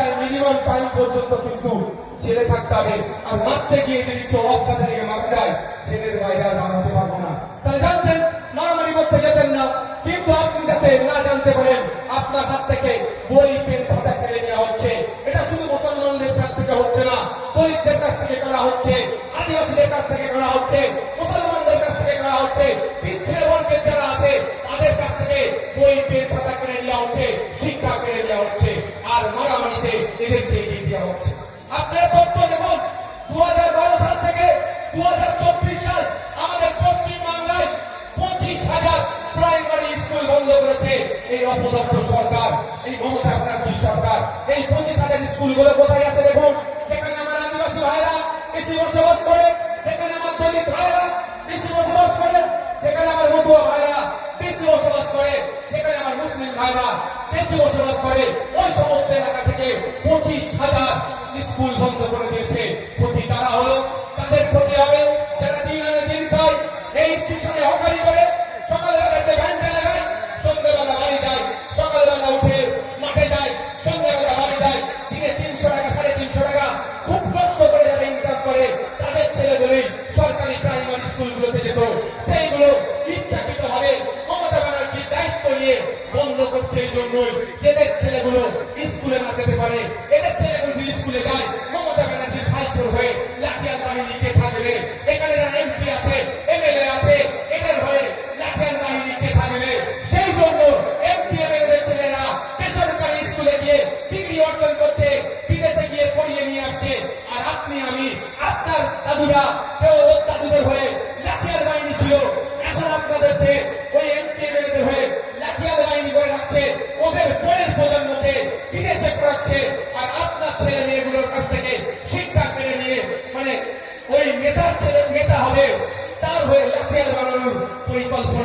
Maximum time পর্যন্ত কিন্তু ছেলে থাকতে হবে। আর মারতে গিয়ে যদি কেউ অজ্ঞাতে লেগে মারা যায় ছেলের বাইরে আর পারব না। তাহলে জানতেন, মারামারি করতে যেতেন না। কিন্তু আপনি যাতে না জানতে পারেন, আপনার হাত থেকে বই, পেন, খাতা কেড়ে নেওয়া হচ্ছে। এটা শুধু মুসলমানদের কাছ থেকে হচ্ছে না, দলিতদের কাছ থেকে করা হচ্ছে, আদিবাসীদের কাছ থেকে করা হচ্ছে, মুসলমানদের কাছ থেকে করা হচ্ছে। পিছিয়ে দেওয়া পঁচিশ হাজার প্রাইমারি বন্ধ করেছে আমার আদিবাসী ভাইরা বেশি বসবাস করে, যেখানে আমার দলিত ভাইরা বেশি বসবাস করে, যেখানে আমার মতুয়া ভাইরা বেশি বসবাস করে, যেখানে আমার মুসলিম ভাইরা বেশি বসবাস করে, ওই সমস্ত এলাকা থেকে পঁচিশ হাজার স্কুল বন্ধ করে দিয়েছে। ক্ষতি তারা হলো, তাদের ক্ষতি হবে। যারা দিন আনে দিন খায়, এই স্টেশনে হকারি করে সকালবেলা উঠে দিনে তিনশো টাকা, সাড়ে তিনশো টাকা, খুব কষ্ট করে ইনকাম করে, তাদের সরকারি প্রাইমারি স্কুলগুলোতে যেত। সেইগুলো ব্যানার্জি দায়িত্ব বন্ধ করছে এই ছেলেগুলো স্কুলে না যেতে পারে বিদেশে গিয়ে পড়িয়ে নিয়ে আসছে। আর আপনি, আমি, আপনার দাদুরা, কেউ দাদুদের হয়ে লাঠিয়াল বাহিনী ছিল। এখন আপনাদেরকে ওই এমপি এমএলএদের হয়ে লাঠিয়াল বাহিনী করে রাখছে। ওদের পরের প্রজন্মকে বিদেশে পড়াচ্ছে। আর আপনার ছেলে মেয়েগুলোর কাছ থেকে শিক্ষা কেড়ে নিয়ে মানে ওই নেতার ছেলে, নেতা হবে, তার হয়ে লাঠিয়াল বানানোর পরিকল্পনা